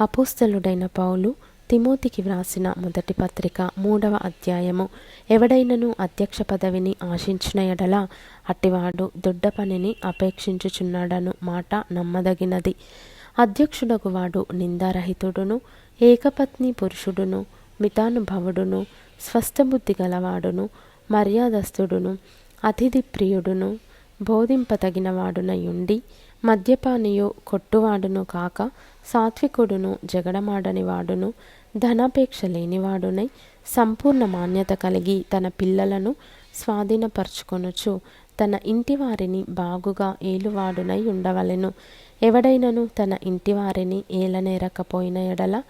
అపోస్తలుడైన పౌలు తిమోతికి వ్రాసిన మొదటి పత్రిక మూడవ అధ్యాయము. ఎవడైనను అధ్యక్ష పదవిని ఆశించిన ఎడల అట్టివాడు దొడ్డ పనిని అపేక్షించుచున్నాడను మాట నమ్మదగినది. అధ్యక్షుడకు వాడు నిందారహితుడును ఏకపత్ని పురుషుడును మితానుభవుడును స్వస్థబుద్ధి గలవాడును మర్యాదస్థుడును అతిథి ప్రియుడును బోధింపతగినవాడునయుండి మద్యపానియు కొట్టువాడును కాక సాత్వికుడును జగడమాడని వాడును ధనాపేక్ష లేనివాడునై సంపూర్ణ మాన్యత కలిగి తన పిల్లలను స్వాధీనపరచుకొనుచు తన ఇంటి వారిని బాగుగా ఏలువాడునై ఉండవలెను. ఎవడైనను తన ఇంటి వారిని ఏలనేరకపోయిన ఎడల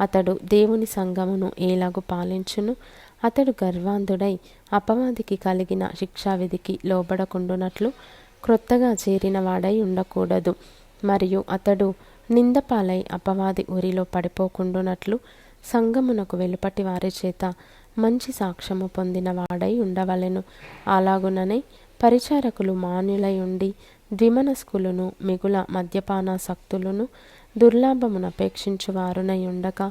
అతడు దేవుని సంఘమును ఏలాగు పాలించును. అతడు గర్వాంధుడై అపవాదికి కలిగిన శిక్షావిధికి లోబడకుండునట్లు క్రొత్తగా చేరిన వాడై ఉండకూడదు. మరియు అతడు నిందపాలై అపవాది ఊరిలో పడిపోకుండునట్లు సంగమునకు వెలుపటి వారి చేత మంచి సాక్ష్యము పొందిన వాడై ఉండవలెను. అలాగుననే పరిచారకులు మాన్యులై ఉండి ద్విమనస్కులను మిగుల మద్యపానాసక్తులను దుర్లాభమును అపేక్షించువారునై ఉండక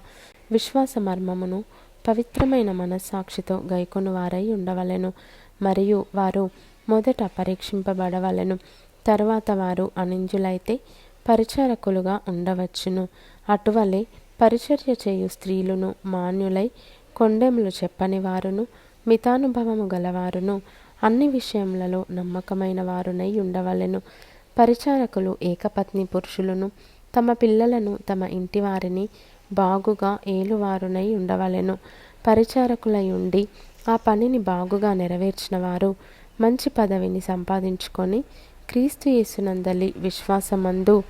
విశ్వాస మర్మమును పవిత్రమైన మనస్సాక్షితో గైకొనువారై ఉండవలెను. మరియు వారు మొదట పరీక్షింపబడవలెను. తర్వాత వారు అనింజులైతే పరిచారకులుగా ఉండవచ్చును. అటువలే పరిచర్య చేయు స్త్రీలును మాన్యులై కొండెములు చెప్పని వారును మితానుభవము గలవారును అన్ని విషయములలో నమ్మకమైన వారునై ఉండవలెను. పరిచారకులు ఏకపత్ని పురుషులను తమ పిల్లలను తమ ఇంటి వారిని బాగుగా ఏలువారునై ఉండవలెను. పరిచారకులై ఉండి ఆ పనిని బాగుగా నెరవేర్చిన వారు మంచి పదవిని సంపాదించుకొని క్రీస్తు యేసునందలి విశ్వాసమందు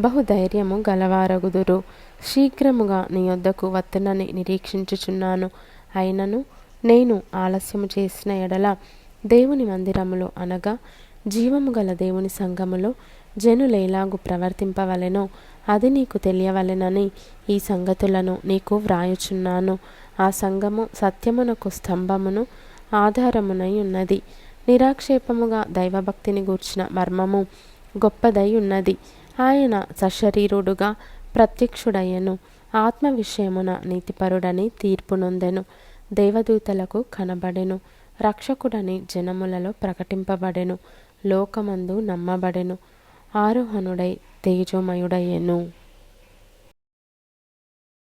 బహుధైర్యము గలవారగుదురు. శీఘ్రముగా నీ యొద్దకు వత్తునని నిరీక్షించుచున్నాను. అయినను నేను ఆలస్యము చేసిన ఎడల దేవుని మందిరములో అనగా జీవము గల దేవుని సంఘములో జనులేలాగు ప్రవర్తింపవలెనో అది నీకు తెలియవలెనని ఈ సంగతులను నీకు వ్రాయుచున్నాను. ఆ సంఘము సత్యమునకు స్తంభమును ఆధారమునై ఉన్నది. నిరాక్షేపముగా దైవభక్తిని గూర్చిన మర్మము గొప్పదై ఉన్నది ఆయన సశరీరుడుగా ప్రత్యక్షుడయ్యను. ఆత్మ విషయమున నీతిపరుడని తీర్పు నొందెను. దేవదూతలకు కనబడెను. రక్షకుడని జనములలో ప్రకటింపబడెను. లోకమందు నమ్మబడెను. ఆరోహణుడై తేజోమయుడయ్యెను.